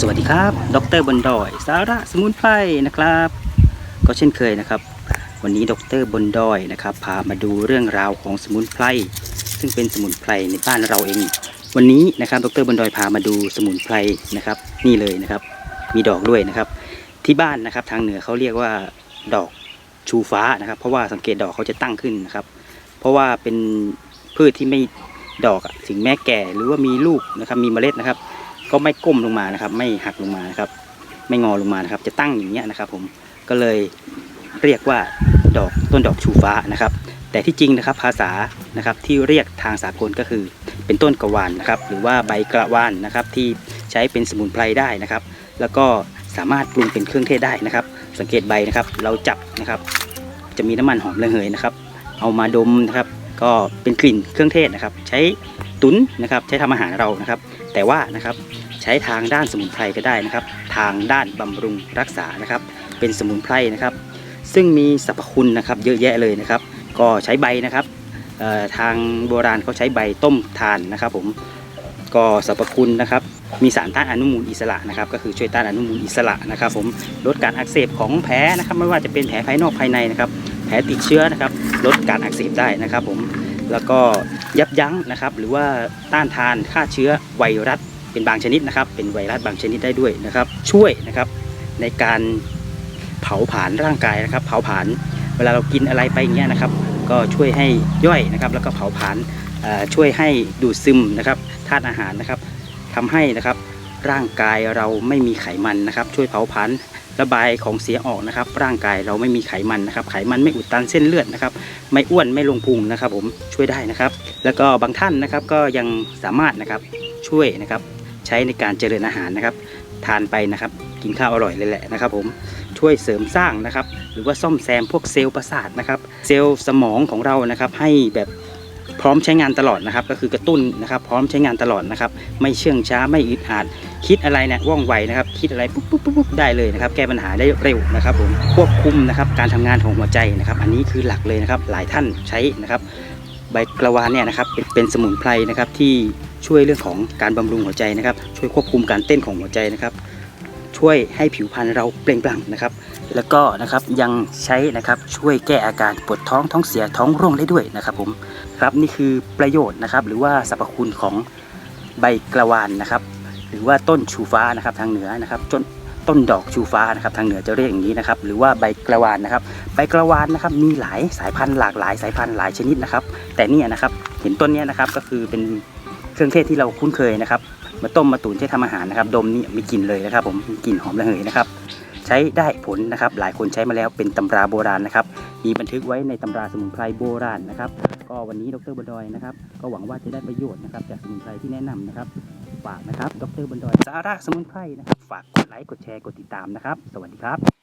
สวัสดีครับ ดรบนดอย สาระสมุนไพรนะครับ ก็เช่นเคยนะครับ วันนี้ดรบนดอยนะครับ พามาดูเรื่องราวของสมุนไพร ซึ่งเป็นสมุนไพรในบ้านเราเอง วันนี้นะครับ ดรบนดอยพามาดูสมุนไพรนะครับ นี่เลยนะครับ มีดอกด้วยนะครับ ที่บ้านนะครับทางเหนือเขาเรียกว่าดอกชูฟ้านะครับ เพราะว่าสังเกตดอกเขาจะตั้งขึ้นนะครับ เพราะว่าเป็นพืชที่ไม่ดอกถึงแม้แก่หรือว่ามีลูกนะครับ มีเมล็ดนะครับ ก็ไม่ก้มลงมานะครับ ไม่หักลงมานะครับ ไม่งอลงมานะครับ จะตั้งอย่างเงี้ยนะครับ ผมก็เลยเรียกว่าดอกต้นดอกชูฟ้านะครับ แต่ที่จริงนะครับภาษานะครับที่เรียกทางสากลก็คือ เป็นต้นกระวานนะครับ หรือว่าใบกระวานนะครับ ที่ใช้เป็นสมุนไพรได้นะครับ แล้วก็สามารถปรุงเป็นเครื่องเทศได้นะครับ สังเกตใบนะครับ เราจับนะครับ จะมีน้ำมันหอมระเหยนะครับ เอามาดมนะครับ ก็เป็นกลิ่นเครื่องเทศนะครับ ใช้ตุ๋นนะครับ ใช้ทำอาหารเรานะครับ แต่ว่านะครับ ใช้ทางด้านสมุนไพรก็ได้นะครับ ทางด้านบำรุงรักษานะครับ เป็นสมุนไพรนะครับ ซึ่งมีสรรพคุณนะครับเยอะแยะเลยนะครับ ก็ใช้ใบนะครับทางโบราณเขาใช้ใบต้มทานนะครับ ผมก็สรรพคุณนะครับมีสารต้านอนุมูลอิสระนะครับก็คือช่วยต้านอนุมูลอิสระนะครับ ผมลดการอักเสบของแผลนะครับไม่ว่าจะเป็นแผลภายนอกภายในนะครับ แผลติดเชื้อนะครับ ลดการอักเสบได้นะครับ ผมแล้วก็ยับยั้งนะครับ หรือว่าต้านทานฆ่าเชื้อไวรัส เป็นบางชนิดนะครับ เป็นไวรัสบางชนิดได้ด้วยนะครับ ช่วยนะครับในการเผาผลาญร่างกายนะครับ เผาผลาญเวลาเรากินอะไรไปอย่างเงี้ยนะครับ ก็ช่วยให้ย่อยนะครับ แล้วก็เผาผลาญช่วยให้ดูดซึมนะครับธาตุอาหารนะครับทำให้นะครับร่างกายเราไม่มีไขมันนะครับ ช่วยเผาผลาญระบายของเสียออกนะครับ ร่างกายเราไม่มีไขมันนะครับ ไขมันไม่อุดตันเส้นเลือดนะครับ ไม่อ้วนไม่ลงพุงนะครับ ผมช่วยได้นะครับ แล้วก็บางท่านนะครับก็ยังสามารถนะครับช่วยนะครับ ช้ในการเจริญอาหารนะครับ ทานไปนะครับกินข้าวอร่อยเลยแหละนะครับ ผมช่วยเสริมสร้างนะครับ หรือว่าซ่อมแซมพวกเซลล์ประสาทนะครับ เซลล์สมองของเรานะครับ ให้แบบพร้อมใช้งานตลอดนะครับ ก็คือกระตุ้นนะครับ พร้อมใช้งานตลอดนะครับ ไม่เชื่องช้าไม่อึดอัดคิดอะไรเนี่ยว่องไวนะครับ คิดอะไรปุ๊บปุ๊บปุ๊บบได้เลยนะครับ แก้ปัญหาได้เร็วนะครับ ผมควบคุมนะครับ การทำงานของหัวใจนะครับ อันนี้คือหลักเลยนะครับ หลายท่านใช้นะครับ ใบกระวานเนี่ยนะครับเป็นสมุนไพรนะครับที่ ช่วยเรื่องของการบำรุงหัวใจนะครับ ช่วยควบคุมการเต้นของหัวใจนะครับ ช่วยให้ผิวพรรณเราเปล่งปลั่งนะครับ แล้วก็นะครับยังใช้นะครับช่วยแก้อาการปวดท้องท้องเสียท้องร่วงได้ด้วยนะครับผมครับนี่คือประโยชน์นะครับ หรือว่าสรรพคุณของใบกระวานนะครับ หรือว่าต้นชูฟ้านะครับทางเหนือนะครับจนต้นดอกชูฟ้านะครับทางเหนือจะเรียกอย่างนี้นะครับหรือว่าใบกระวานนะครับใบกระวานนะครับมีหลายสายพันธุ์หลากหลายสายพันธุ์หลายชนิดนะครับ แต่เนี่ยนะครับเห็นต้นเนี้ยนะครับก็คือเป็น รื่องเทศที่เราคุ้นเคยนะครับ มาต้มมาตุ๋นใช้ทำอาหารนะครับ ดมนี่มีกลิ่นเลยนะครับ ผมมีกลิ่นหอมระเหยนะครับ ใช้ได้ผลนะครับ หลายคนใช้มาแล้วเป็นตำราโบราณนะครับ มีบันทึกไว้ในตำราสมุนไพรโบราณนะครับ ก็วันนี้ดรบดอยนะครับ ก็หวังว่าจะได้ประโยชน์นะครับ จากสมุนไพรที่แนะนำนะครับ ฝากนะครับ ดรบดอยสาระสมุนไพรนะครับ ฝากกดไลค์ กดแชร์ กดติดตามนะครับ สวัสดีครับ